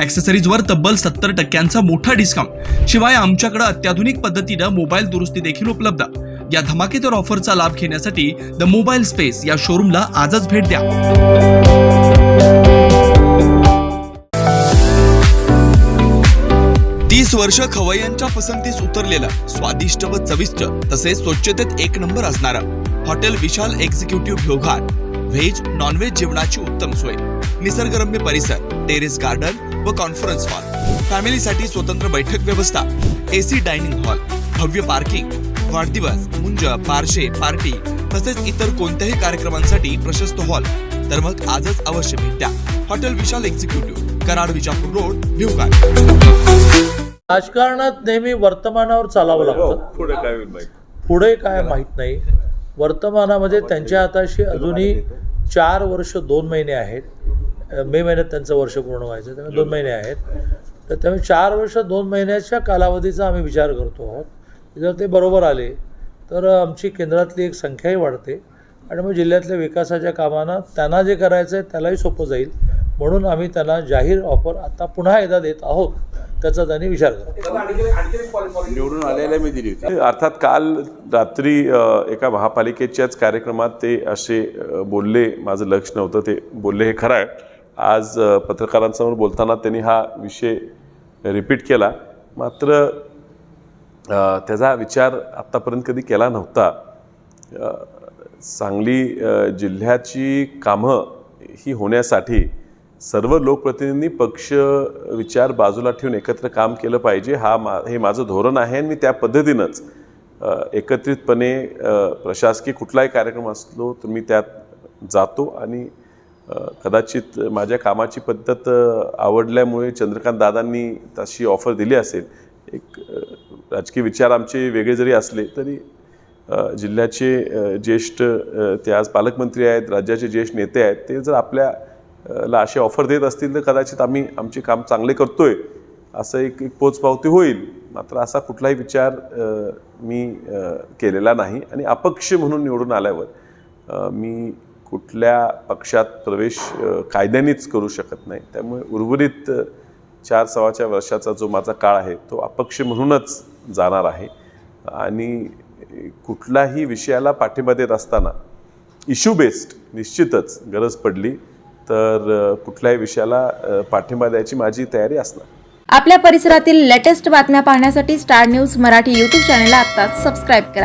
ॲक्सेसरीजवर तब्बल सत्तर टक्क्यांचा मोठा डिस्काउंट शिवाय आमच्याकडे अत्याधुनिक पद्धतीनं मोबाईल दुरुस्ती देखील उपलब्ध. या धमाकेदार ऑफरचा लाभ घेण्यासाठी द मोबाईल स्पेस या शोरूमला आजच भेट द्या. तीस वर्ष खवय्यांच्या पसंतीस उतरलेला स्वादिष्ट व चविष्ट तसेच स्वच्छतेत एक नंबर असणारा hotel Vishal executive Bhivghat veg non veg जेवणाची उत्तम सोय. निसर्गरम्य परिसर टेरेस गार्डन व कॉन्फरन्स हॉल फॅमिलीसाठी स्वतंत्र बैठक व्यवस्था एसी डायनिंग हॉल भव्य पार्किंग वाढदिवस मुंज पारशे पार्टी तसेच इतर कोणत्याही कार्यक्रमांसाठी प्रशस्त हॉल तर मग आजच अवश्य भेट. द्या hotel Vishal executive Karad Vijapur road Bhivghat राजकारणात नेहमी वर्तमानावर चालावं लागतं. पुढे काय होईल माहिती पुढे काय माहीत नाही. वर्तमानामध्ये त्यांच्या हाताशी अजूनही चार वर्ष दोन महिने आहेत. मे महिन्यात त्यांचं वर्ष पूर्ण व्हायचं त्यामुळे दोन महिने आहेत. तर त्यामुळे चार वर्ष दोन महिन्याच्या कालावधीचा आम्ही विचार करतो आहोत. जर ते बरोबर आले तर आमची केंद्रातली एक संख्याही वाढते आणि मग जिल्ह्यातल्या विकासाच्या कामांना त्यांना जे करायचं आहे त्यालाही सोपं जाईल. म्हणून आम्ही त्यांना जाहीर ऑफर आता पुन्हा एकदा देत आहोत. त्याचा त्यांनी विचार करा निवडून आलेल्या मी दिली होती. अर्थात काल रात्री एका महापालिकेच्याच कार्यक्रमात ते असे बोलले. माझं लक्ष नव्हतं ते बोलले हे खरं आहे. आज पत्रकारांसमोर बोलताना त्यांनी हा विषय रिपीट केला. मात्र त्याचा विचार आत्तापर्यंत कधी केला नव्हता. सांगली जिल्ह्याची कामं ही होण्यासाठी सर्व लोकप्रतिनिधी पक्ष विचार बाजूला ठेवून एकत्र काम केलं पाहिजे. हा मा हे माझं धोरण आहे आणि मी त्या पद्धतीनंच एकत्रितपणे प्रशासकीय कुठलाही कार्यक्रम असलो तर मी त्यात जातो आणि कदाचित माझ्या कामाची पद्धत आवडल्यामुळे चंद्रकांत दादांनी तशी ऑफर दिली असेल. एक राजकीय विचार आमचे वेगळे जरी असले तरी जिल्ह्याचे ज्येष्ठ ते आज पालकमंत्री आहेत राज्याचे ज्येष्ठ नेते आहेत ते जर आपल्या ला असे ऑफर देत असतील तर कदाचित आम्ही आमचे काम चांगले करतो आहे असं एक एक पोचपावती होईल. मात्र असा कुठलाही विचार मी केलेला नाही. आणि अपक्ष म्हणून निवडून आल्यावर मी कुठल्या पक्षात प्रवेश कायद्यानेच करू शकत नाही. त्यामुळे उर्वरित चार सव्वाच्या वर्षाचा जो माझा काळ आहे तो अपक्ष म्हणूनच जाणार आहे. आणि कुठलाही विषयाला पाठिंबा देत असताना इश्यू बेस्ड निश्चितच गरज पडली. तर कुठल्याही विषयाला पाठिंबा द्यायची माझी तयारी असणार. आपल्या परिसरातील लेटेस्ट बातम्या पाहण्यासाठी स्टार न्यूज मराठी यूट्यूब चॅनलला आत्ताच सबस्क्राईब करा.